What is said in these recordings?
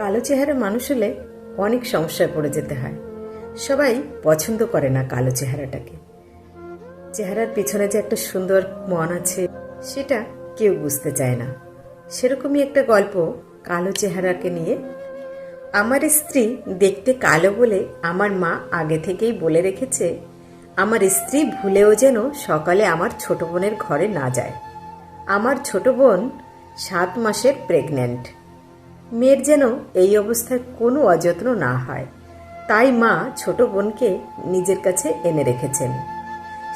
কালো চেহারা মানুষ হলে অনেক সমস্যায় পড়ে যেতে হয়। সবাই পছন্দ করে না কালো চেহারাটাকে। চেহারার পিছনে যে একটা সুন্দর মন আছে, সেটা কেউ বুঝতে চায় না। সেরকমই একটা গল্প কালো চেহারাকে নিয়ে। আমার স্ত্রী দেখতে কালো বলে আমার মা আগে থেকেই বলে রেখেছে, আমার স্ত্রী ভুলেও যেন সকালে আমার ছোট বোনের ঘরে না যায়। আমার ছোট বোন সাত মাসের প্রেগন্যান্ট মেয়ের যেন এই অবস্থায় কোনো অযত্ন না হয়। তাই মা ছোট বোনকে নিজের কাছে এনে রেখেছেন।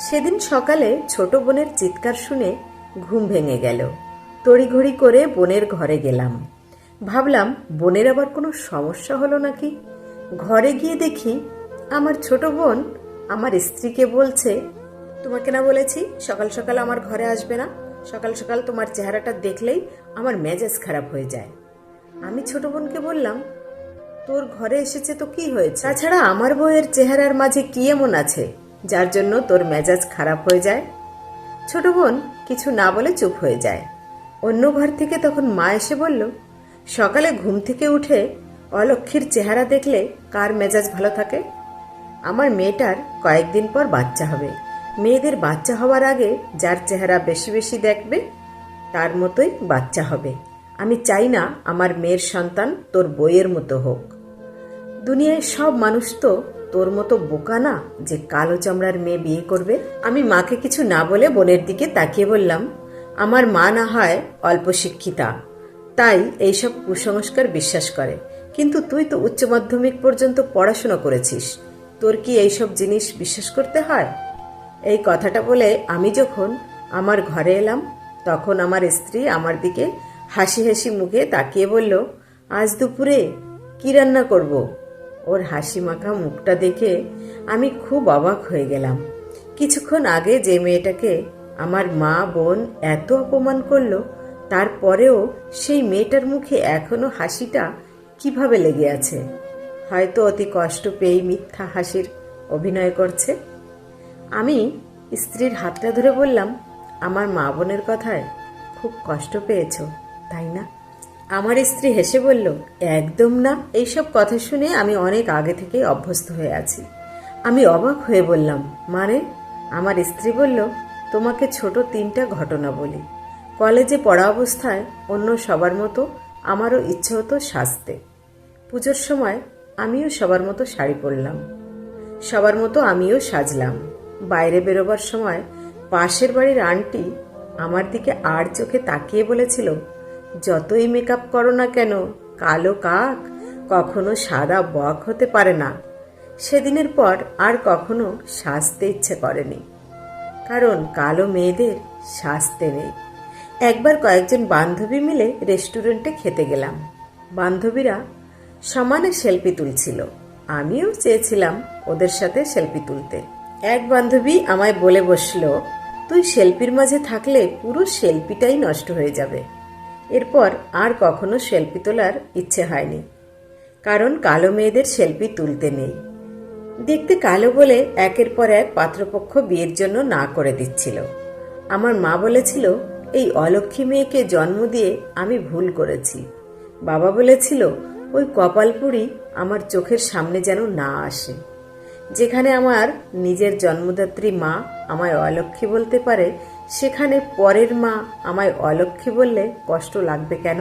সেদিন সকালে ছোট বোনের চিৎকার শুনে ঘুম ভেঙে গেল। তড়িঘড়ি করে বোনের ঘরে গেলাম। ভাবলাম, বোনের আবার কোনো সমস্যা হলো নাকি? ঘরে গিয়ে দেখি আমার ছোট বোন আমার স্ত্রীকে বলছে, তোমাকে না বলেছি সকাল সকাল আমার ঘরে আসবে না? সকাল সকাল তোমার চেহারাটা দেখলেই আমার মেজাজ খারাপ হয়ে যায়। আমি ছোট বোনকে বললাম, তোর ঘরে এসেছে তো কি হয়েছে? তাছাড়া আমার বউয়ের চেহারার মাঝে কি এমন আছে, যার জন্য তোর মেজাজ খারাপ হয়ে যায়? ছোট বোন কিছু না বলে চুপ হয়ে যায়। অন্য ঘর থেকে তখন মা এসে বলল, সকালে ঘুম থেকে উঠে অলক্ষীর চেহারা দেখলে কার মেজাজ ভালো থাকে? আমার মেয়েটার কয়েকদিন পর বাচ্চা হবে। মেয়েদের বাচ্চা হওয়ার আগে যার চেহারা বেশি বেশি দেখবে, তার মতোই বাচ্চা হবে। আমি চাই না আমার মেয়ের সন্তান তোর বইয়ের মতো হোক। দুনিয়ায় সব মানুষ তো তোর মতো বোকা না যে কালো চামড়ার মেয়ে বিয়ে করবে। আমি মাকে কিছু না বলে বোনের দিকে তাকিয়ে বললাম, আমার মা না হয় অল্প শিক্ষিতা। তাই এইসব কুসংস্কার বিশ্বাস করে। কিন্তু তুই তো উচ্চ মাধ্যমিক পর্যন্ত পড়াশোনা করেছিস। তোর কি এইসব জিনিস বিশ্বাস করতে হয়? এই কথাটা বলে আমি যখন আমার ঘরে এলাম, তখন আমার স্ত্রী আমার দিকে হাসি হাসি মুখে তাকিয়ে বলল, আজ দুপুরে কি রান্না করব? ওর হাসি মাখা মুখটা দেখে আমি খুব অবাক হয়ে গেলাম। কিছুক্ষণ আগে যে মেয়েটাকে আমার মা বোন এত অপমান করল, তারপরেও সেই মেয়েটার মুখে এখনও হাসিটা কীভাবে লেগে আছে? হয়তো অতি কষ্ট পেয়েই মিথ্যা হাসির অভিনয় করছে। আমি স্ত্রীর হাতটা ধরে বললাম, আমার মা বোনের কথায় খুব কষ্ট পেয়েছ। তাই না? আমার স্ত্রী হেসে বলল, একদম না। এইসব কথা শুনে আমি অনেক আগে থেকেই অভ্যস্ত হয়ে আছি। আমি অবাক হয়ে বললাম মানে আমার স্ত্রী বলল, তোমাকে ছোট তিনটা ঘটনা বলি। কলেজে পড়া অবস্থায় অন্য সবার মতো আমারও ইচ্ছে হতো সাজতে। পুজোর সময় আমিও সবার মতো শাড়ি পরলাম। সবার মতো আমিও সাজলাম। বাইরে বেরোবার সময় পাশের বাড়ির আন্টি আমার দিকে আর চোখে তাকিয়ে বলেছিল যতই মেকআপ করো না কেন, কালো কাক কখনো সাদা বক হতে পারে না। সেদিনের পর আর কখনো সাজতে ইচ্ছে করেনি। কারণ কালো মেয়েদের সাজতে নেই। একবার কয়েকজন বান্ধবী মিলে রেস্টুরেন্টে খেতে গেলাম। বান্ধবীরা সমানে সেলফি তুলছিল। আমিও চেয়েছিলাম ওদের সাথে সেলফি তুলতে। এক বান্ধবী আমায় বলে বসল, তুই সেলফির মাঝে থাকলে পুরো সেলফিটাই নষ্ট হয়ে যাবে। এরপর আর কখনো সেলফি তোলার ইচ্ছে হয়নি। কারণ কালো মেয়েদের সেলফি তুলতে নেই। দেখতে কালো বলে একের পর এক পাত্রপক্ষ বিয়ের জন্য না করে দিচ্ছিল। আমার মা বলেছিল, এই অলক্ষী মেয়েকে জন্ম দিয়ে আমি ভুল করেছি। বাবা বলেছিল, ওই কপালপুরি আমার চোখের সামনে যেন না আসে। যেখানে আমার নিজের জন্মদাত্রী মা আমায় অলক্ষী বলতে পারে সেখানে পরের মা আমায় অলক্ষী বললে, কষ্ট লাগবে কেন?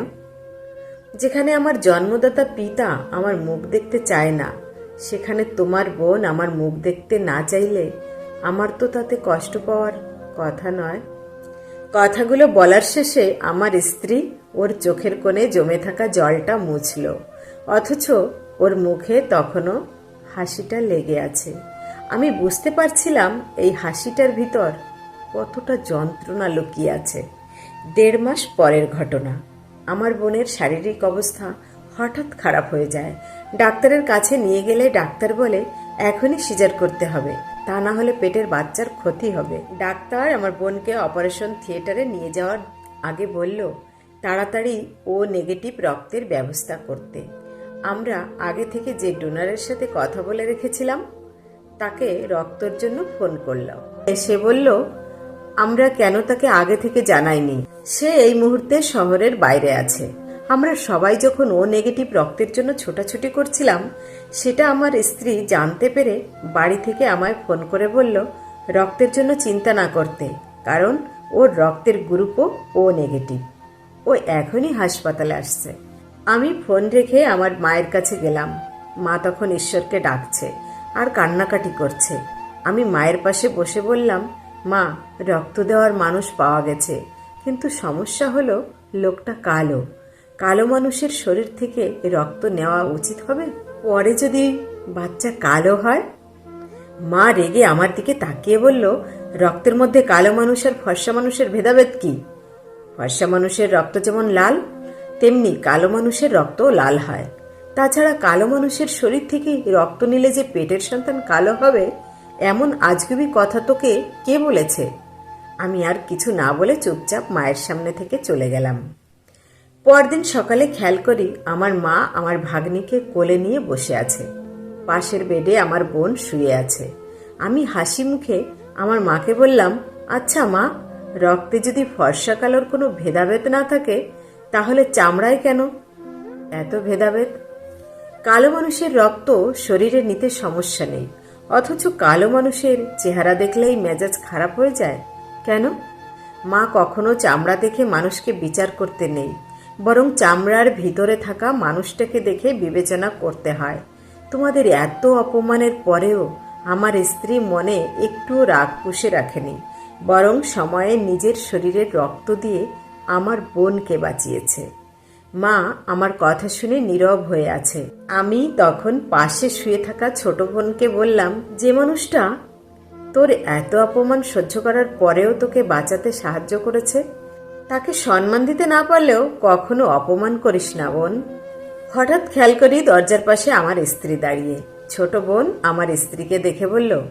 যেখানে আমার জন্মদাতা পিতা আমার মুখ দেখতে চায় না, সেখানে তোমার বোন আমার মুখ দেখতে না চাইলে আমার তো তাতে কষ্ট পাওয়ার কথা নয়। কথাগুলো বলার শেষে আমার স্ত্রী ওর চোখের কোণে জমে থাকা জলটা মুছল, অথচ ওর মুখে তখনও হাসিটা লেগে আছে। আমি বুঝতে পারছিলাম এই হাসিটার ভিতর কতটা যন্ত্রণা লুকিয়ে আছে। দেড় মাস পরের ঘটনা। আমার বোনের শারীরিক অবস্থা হঠাৎ খারাপ হয়ে যায়। ডাক্তারের কাছে নিয়ে গেলে ডাক্তার বলে, এখনই সিজার করতে হবে। তা না হলে পেটের বাচ্চার ক্ষতি হবে। ডাক্তার আমার বোনকে অপারেশন থিয়েটারে নিয়ে যাওয়ার আগে বলল, তাড়াতাড়ি ও নেগেটিভ রক্তের ব্যবস্থা করতে। আমরা আগে থেকে যে ডোনারের সাথে কথা বলে রেখেছিলাম, তাকে রক্তর জন্য ফোন করলাম। সে বলল আমরা কেন তাকে আগে থেকে জানাইনি? সে এই মুহূর্তে শহরের বাইরে আছে। আমরা সবাই যখন ও নেগেটিভ রক্তের জন্য ছোটাছুটি করছিলাম, সেটা আমার স্ত্রী জানতে পেরে বাড়ি থেকে আমায় ফোন করে বলল, রক্তের জন্য চিন্তা না করতে, কারণ ওর রক্তের গ্রুপও ও নেগেটিভ। ও এখনই হাসপাতালে আসছে। আমি ফোন রেখে আমার মায়ের কাছে গেলাম। মা তখন ঈশ্বরকে ডাকছে আর কান্নাকাটি করছে। আমি মায়ের পাশে বসে বললাম মা, রক্ত দেওয়ার মানুষ পাওয়া গেছে। কিন্তু সমস্যা হলো, লোকটা কালো। কালো মানুষের শরীর থেকে রক্ত নেওয়া উচিত হবে? পরে যদি বাচ্চা কালো হয়? মা রেগে আমার দিকে তাকিয়ে বলল, রক্তের মধ্যে কালো মানুষ আর ফর্সা মানুষের ভেদাভেদ কি? ফর্সা মানুষের রক্ত যেমন লাল, তেমনি কালো মানুষের রক্তও লাল হয়। তাছাড়া কালো মানুষের শরীর থেকে রক্ত নিলে যে পেটের সন্তান কালো হবে এমন আজগুবি কথা তোকে কে বলেছে? আমি আর কিছু না বলে চুপচাপ মায়ের সামনে থেকে চলে গেলাম। পরদিন সকালে খেয়াল করি আমার মা আমার ভাগ্নিকে কোলে নিয়ে বসে আছে। পাশের বেডে আমার বোন শুয়ে আছে। আমি হাসি মুখে আমার মাকে বললাম আচ্ছা মা, রক্তে যদি ফর্সা কালোর কোনো ভেদাভেদ না থাকে, তাহলে চামড়ায় কেন? এত ভেদাভেদ? কালো মানুষের রক্ত শরীরে নিতে সমস্যা নেই। অথচ কালো মানুষের চেহারা দেখলেই মেজাজ খারাপ হয়ে যায়। কেন? মা কখনো চামড়া দেখে মানুষকে বিচার করতে নেই, বরং চামড়ার ভিতরে থাকা মানুষটাকে দেখে বিবেচনা করতে হয়। তোমাদের এত অপমানের পরেও আমার স্ত্রী মনে একটুও রাগ পুষে রাখেনি, বরং সময়ে নিজের শরীরের রক্ত দিয়ে আমার বোনকে বাঁচিয়েছে। মা আমার কথা শুনে নীরব হয়ে আছে। আমি তখন পাশে শুয়ে থাকা ছোট বোনকে বললাম, যে মানুষটা, তোর এত অপমান সহ্য করার পরেও তোকে বাঁচাতে সাহায্য করেছে? তাকে সম্মান দিতে না পারলেও কখনো অপমান করিস না বোন। হঠাৎ খেয়াল করি দরজার পাশে আমার স্ত্রী দাঁড়িয়ে। ছোট বোন আমার স্ত্রীকে দেখে বলল,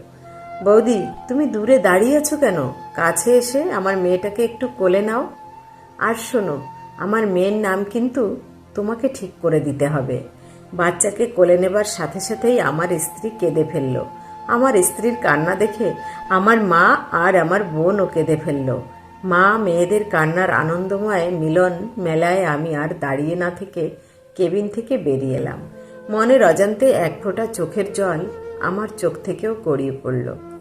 বৌদি, তুমি দূরে দাঁড়িয়ে আছো কেন? কাছে এসে আমার মেয়েটাকে একটু কোলে নাও। আর শোনো আমার মেয়ের নাম কিন্তু তোমাকে ঠিক করে দিতে হবে। বাচ্চাকে কোলে নেবার সাথে সাথেই আমার স্ত্রী কেঁদে ফেলল। আমার স্ত্রীর কান্না দেখে আমার মা আর আমার বোনও কেঁদে ফেলল। মা মেয়েদের কান্নার আনন্দময় মিলন মেলায় আমি আর দাঁড়িয়ে না থেকে কেবিন থেকে বেরিয়ে এলাম। মনের অজান্তে এক ফোঁটা চোখের জল আমার চোখ থেকেও গড়িয়ে পড়ল।